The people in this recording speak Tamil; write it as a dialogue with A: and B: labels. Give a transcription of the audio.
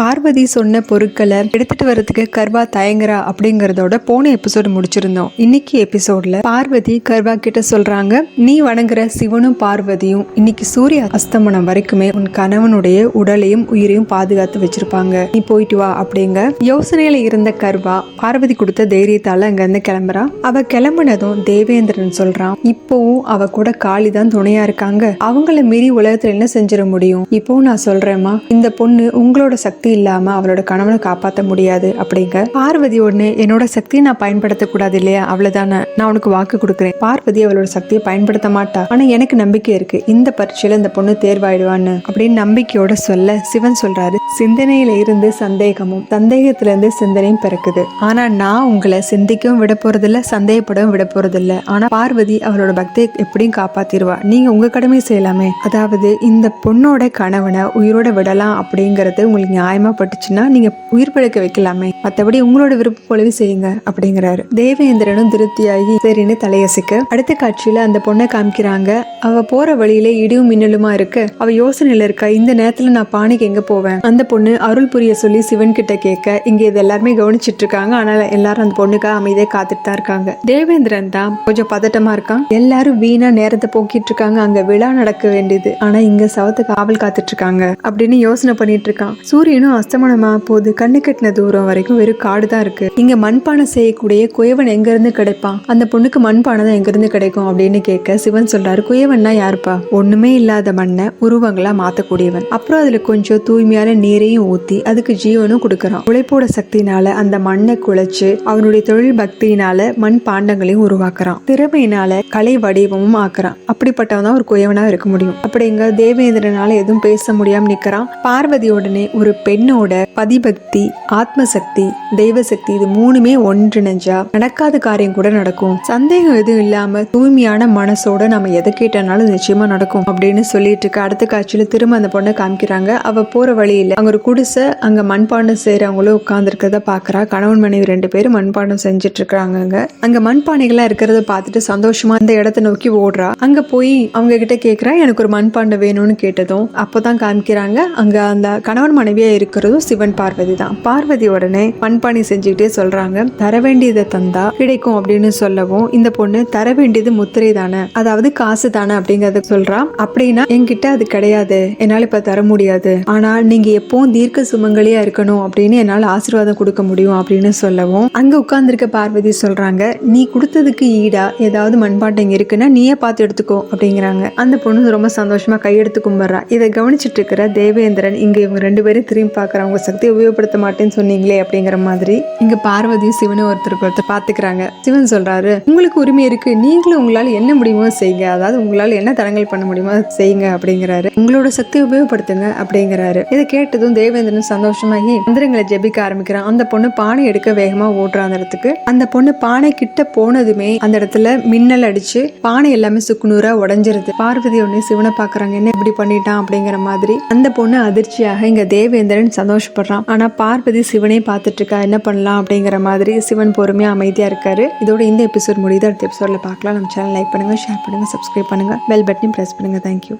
A: பார்வதி சொன்ன பொருட்களை எடுத்துட்டு வரதுக்கு கர்வா தயங்குறா அப்படிங்கறதோட போன எபிசோடு முடிச்சிருந்தோம். இன்னைக்கு எபிசோட்ல பார்வதி கர்வா கிட்ட சொல்றாங்க நீ வணங்குற சிவனும் பார்வதியும் இன்னைக்கு சூரிய அஸ்தமனம் வரைக்குமே உன் கணவனுடைய உடலையும் உயிரையும் பாதுகாத்து வச்சிருப்பாங்க. நீ போயிட்டு வா அப்படிங்க யோசனையில இருந்த கர்வா பார்வதி கொடுத்த தைரியத்தால அங்க இருந்து கிளம்புறா. அவ கிளம்புனதும் தேவேந்திரன் சொல்றான் இப்போவும் அவ கூட காளி தான் துணையா இருக்காங்க. அவங்கள மீறி உலகத்துல என்ன செஞ்சிட முடியும்? இப்போவும் நான் சொல்றேம்மா இந்த பொண்ணு உங்களோட சக்தி இல்லாமல் அவளோட கணவனை காப்பாற்ற முடியாது அப்படிங்க. பார்வதி ஒன்று என்னோட சக்தியை நான் பயன்படுத்தக்கூடாது இல்லையா? அவ்வளோதானே நான் உனக்கு வாக்கு கொடுக்குறேன். பார்வதி அவளோட சக்தியை பயன்படுத்த மாட்டா. ஆனால் எனக்கு நம்பிக்கை இருக்கு. இந்த பரீட்சையில் இந்த பொண்ணு தேர்வாயிடுவான்னு. அப்படின்னு நம்பிக்கையோட சொல்ல சிவன் சொல்றாரு. சிந்தனையில இருந்து சந்தேகமும் சந்தேகத்துல இருந்து சிந்தனையும் பிறக்குது. ஆனா நான் உங்களை சிந்திக்கவும் விட போறதில்ல சந்தேகப்படவும் விட போறதில்ல. ஆனா பார்வதி அவளோட பக்தியை எப்படியும் காப்பாத்திருவா நீங்க உங்க கடமை செய்யலாமே. அதாவது இந்த பொண்ணோட கணவனை உயிரோட விடலாம் அப்படிங்கறது உங்களுக்கு நியாயம் பட்டுச்சுன்னா நீங்க உயிர் பிழைக்க வைக்கலாமே. மத்தபடி உங்களோட விருப்பம் போலவே செய்யுங்க அப்படிங்கிறாரு. தேவேந்திரனும் திருப்தியாகி சரின்னு தலையசிக்க அடுத்த காட்சியில அந்த பொண்ணை காமிக்கிறாங்க. அவ போற வழியில இடியும் மின்னலுமா இருக்கு. அவ யோசனையில இருக்கா இந்த நேரத்துல நான் பானைக்கு எங்க போவேன்? அந்த பொண்ணு அருள் புரிய சொல்லி சிவன் கிட்ட கேட்க இங்க இது எல்லாருமே கவனிச்சிட்டு இருக்காங்க. ஆனால் எல்லாரும் அந்த பொண்ணுக்காக அமைதியா காத்துட்டு தான் இருக்காங்க. தேவேந்திரன் தான் கொஞ்சம் பதட்டமா இருக்கான். எல்லாரும் வீணா நேரத்தை போக்கிட்டு இருக்காங்க. அங்க விழா நடக்க வேண்டியது. ஆனா இங்க சவத்தை காவல் காத்துட்டு இருக்காங்க அப்படின்னு யோசனை பண்ணிட்டு இருக்கான். சூரியனும் அஸ்தமனமா போகுது கண்ணு கட்டின தூரம் வரைக்கும் வெறும் காடு தான் இருக்கு. இங்க மண்பானை செய்யக்கூடிய குயவன் எங்க இருந்து கிடைப்பான்? அந்த பொண்ணுக்கு மண்பானை தான் எங்க இருந்து கிடைக்கும் அப்படின்னு கேட்க சிவன் சொல்றாரு குயவன்னா யாருப்பா? ஒண்ணுமே இல்லாத மண்ணை உருவங்களா மாத்தக்கூடியவன். அப்புறம் அதுல கொஞ்சம் தூய்மையான நீரையும் ஊத்தி அதுக்கு ஜீவனும் கொடுக்கறான். உழைப்போட சக்தினால அந்த மண்ணை குழைச்சு அவனுடைய தொழில் பக்தியினால மண் பாண்டங்களையும் உருவாக்குறான். திறமையினால கலை வடிவமும் ஆக்குறான். அப்படிப்பட்டவன் தான் ஒரு குயவனா இருக்க முடியும். அப்படிங்க தேவேந்திரனால எதுவும் பேச முடியாம நிக்கிறான். பார்வதியுடனே உடனே பெண் பெண்ணோட பதிபக்தி ஆத்மசக்தி தெய்வ சக்தி இது மூணுமே ஒன்றிணைஞ்சா நடக்காத காரியம் கூட நடக்கும். சந்தேகம் எதுவும் இல்லாம தூய்மையான மனசோட நம்ம எதை கேட்டனாலும் நிச்சயமா நடக்கும் அப்படின்னு சொல்லிட்டு இருக்க அடுத்த காட்சியில திரும்ப அந்த பொண்ணை காமிக்கிறாங்க. அவ போற வழியில அங்க ஒரு குடிசை அங்க மண்பாண்டம் செய்யறவங்களும் உட்கார்ந்துருக்கிறத பாக்குறா. கணவன் மனைவி ரெண்டு பேரும் மண்பாண்டம் செஞ்சுட்டு இருக்காங்க அங்க அங்க மண்பானைகளா இருக்கிறத பார்த்துட்டு சந்தோஷமா அந்த இடத்த நோக்கி ஓடுறா. அங்க போய் அவங்க கிட்ட கேக்குறா எனக்கு ஒரு மண்பாண்டம் வேணும்னு கேட்டதும் அப்போதான் காமிக்கிறாங்க. அங்க அந்த கணவன் மனைவியா இருக்கிறதும் சிவன் பார்வதி தான் பார்வதி உடனே மண்பானை செஞ்சுக்கிட்டே சொல்றாங்க தர வேண்டியதை தந்தா கிடைக்கும் அப்படின்னு சொல்லவும் இந்த பொண்ணு தர வேண்டியது முத்திரை தானே அதாவது காசு தானே அப்படிங்கறத சொல்றா. அப்படின்னா என்கிட்ட அது கிடையாது என்னால இப்ப தர முடியாது. ஆனா நீங்க எப்பவும் தீர்க்க சுமங்கலியா இருக்கணும் அப்படின்னு என்னால ஆசீர்வாதம் கொடுக்க முடியும் அப்படின்னு சொல்லவும் அங்க உட்கார்ந்துருக்க பார்வதி சொல்றாங்க நீ கொடுத்ததுக்கு ஈடா? ஏதாவது மண்பாட்டம் இருக்குன்னா நீயே பார்த்து எடுத்துக்கோ அப்படிங்கிறாங்க. அந்த பொண்ணு ரொம்ப சந்தோஷமா கையெடுத்து கும்பிடுறா. இதை கவனிச்சிட்டு இருக்கிற தேவேந்திரன் இங்க இவங்க ரெண்டு பேரும் திரும்பி பார்க்கறாங்க அவங்க சக்தியை உபயோகப்படுத்த மாட்டேன்னு சொன்னீங்களே அப்படிங்கிற மாதிரி இங்க பார்வதியும் சிவனும் ஒருத்தருக்கு ஒருத்தர் பாத்துக்கிறாங்க சிவன் சொல்றாரு உங்களுக்கு உரிமை இருக்கு. நீங்களும் உங்களால என்ன முடியுமோ செய்யுங்க அதாவது உங்களால என்ன தடங்கள் பண்ண முடியுமோ செய்யுங்க அப்படிங்கிறாரு. உங்களோட சக்தியை உபயோகப்படுத்துங்க அப்படிங்கிறாரு. இதை கேட்டதும் தேவேந்திரன் சந்தோஷமாகி மந்திரங்களை ஜெபிக்க ஆரம்பிக்கிறான். அந்த பொண்ணு பானை எடுக்க வேகமா ஓடுற அந்த இடத்துக்கு. அந்த பொண்ணு பானை கிட்ட போனதுமே அந்த இடத்துல மின்னல் அடிச்சு பானை எல்லாமே சுக்குநூறா உடஞ்சிருது. பார்வதி உடனே சிவனை பாக்குறாங்க என்ன இப்படி பண்ணிட்டான்? அப்படிங்கிற மாதிரி அந்த பொண்ணு அதிர்ச்சியாக இங்க தேவேந்திரன் சந்தோஷப்படுறான். ஆனா பார்வதி சிவனே பார்த்துட்டு இருக்கா என்ன பண்ணலாம் அப்படிங்கிற மாதிரி சிவன் பொறுமையா அமைதியா இருக்காரு. இதோட இந்த எபிசோட் முடியுது. அடுத்த எபிசோட்ல பார்க்கலாம். நம்ம சேனல் லைக் பண்ணுங்க ஷேர் பண்ணுங்க சப்ஸ்கிரைப் பண்ணுங்க. பெல் பட்டனையும் பிரஸ் பண்ணுங்க. Thank you